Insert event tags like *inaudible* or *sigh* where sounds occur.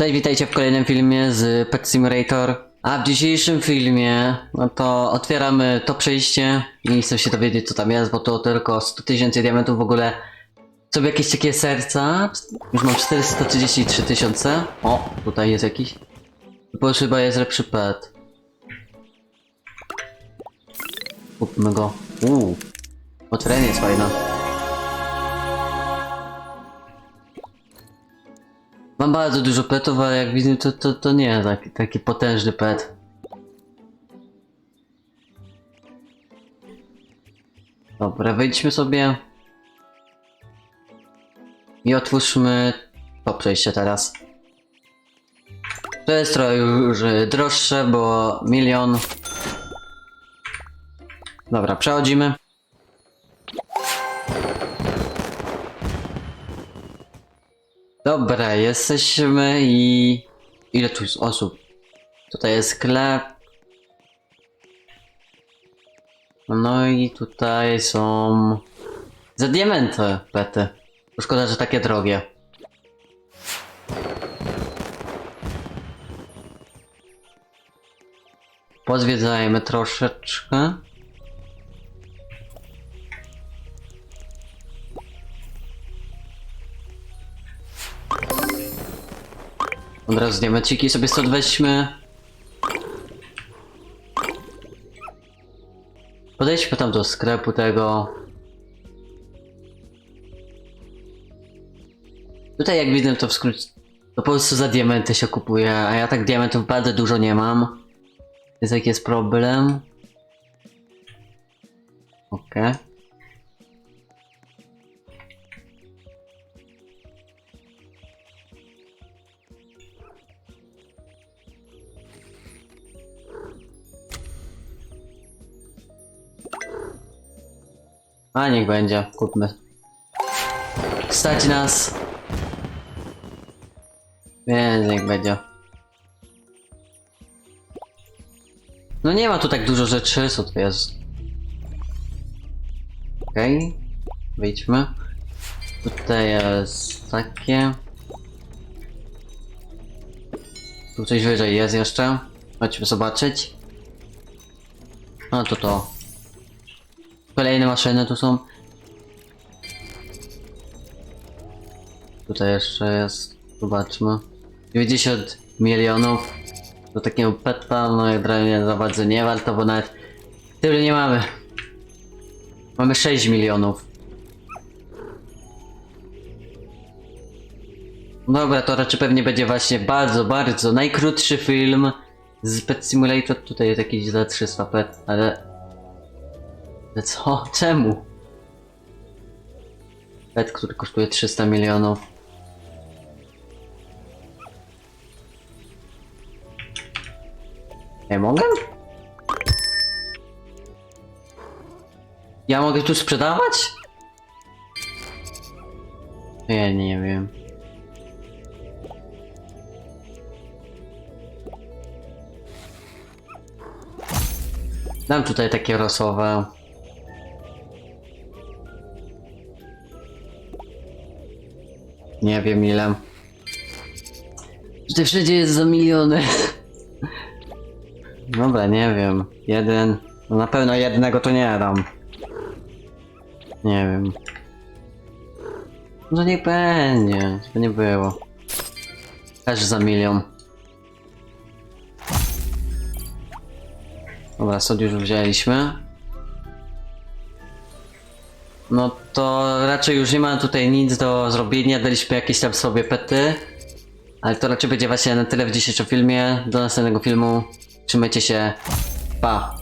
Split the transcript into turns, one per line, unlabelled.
Cześć, witajcie w kolejnym filmie z Pet Simulator. A w dzisiejszym filmie, no to otwieramy to przejście i chcę się dowiedzieć co tam jest, bo to tylko 100 tysięcy diamentów w ogóle. Sobie jakieś takie serca. Już mam 433 tysiące. O, tutaj jest jakiś. Już chyba jest lepszy pet. Kupmy go. Uuu. Otwieranie jest fajne. Mam bardzo dużo petów, ale jak widzę to, to, to nie taki, taki potężny pet. Dobra, wejdźmy sobie. I otwórzmy to przejście teraz. To jest trochę już droższe, bo milion. Dobra, przechodzimy. Dobra, jesteśmy i... Ile tu jest osób? Tutaj jest sklep. No i tutaj są... Za diamenty pety. Szkoda, że takie drogie. Pozwiedzajmy troszeczkę. Od razu diamenciki sobie stąd weźmy. Podejdźmy tam do sklepu tego. Tutaj jak widzę to w skrócie, to po prostu za diamenty się kupuje, a ja tak diamentów bardzo dużo nie mam. Jest jaki jest problem? Okej. A niech będzie, kupmy. Stać nas. Więc niech będzie. No nie ma tu tak dużo rzeczy, co to jest? Okej, wyjdźmy. Tutaj jest takie. Tu coś wyżej jest jeszcze. Chodźmy zobaczyć. No to to. Kolejne maszyny tu są. Tutaj jeszcze jest. Zobaczmy. 90 milionów. Do takiego peta, no jak dla mnie za bardzo nie warto, bo nawet tyle nie mamy. Mamy 6 milionów. Dobra, to raczej pewnie będzie właśnie bardzo, bardzo najkrótszy film z Pet Simulator. Tutaj jest jakiś za 300 pet, ale ale co? *laughs* Czemu? Pet, który kosztuje 300 milionów. Nie mogę? Ja mogę tu sprzedawać? Ja nie wiem. Dam tutaj takie rosowe. Nie wiem ile. Tutaj wszędzie jest za miliony. Dobra, nie wiem. Jeden. No na pewno jednego to nie dam. Nie wiem. No niech będzie. To nie było. Też za milion. Dobra, sod już wzięliśmy. No to raczej już nie ma tutaj nic do zrobienia, daliśmy jakieś tam sobie pety. Ale to raczej będzie właśnie na tyle w dzisiejszym filmie. Do następnego filmu. Trzymajcie się. Pa.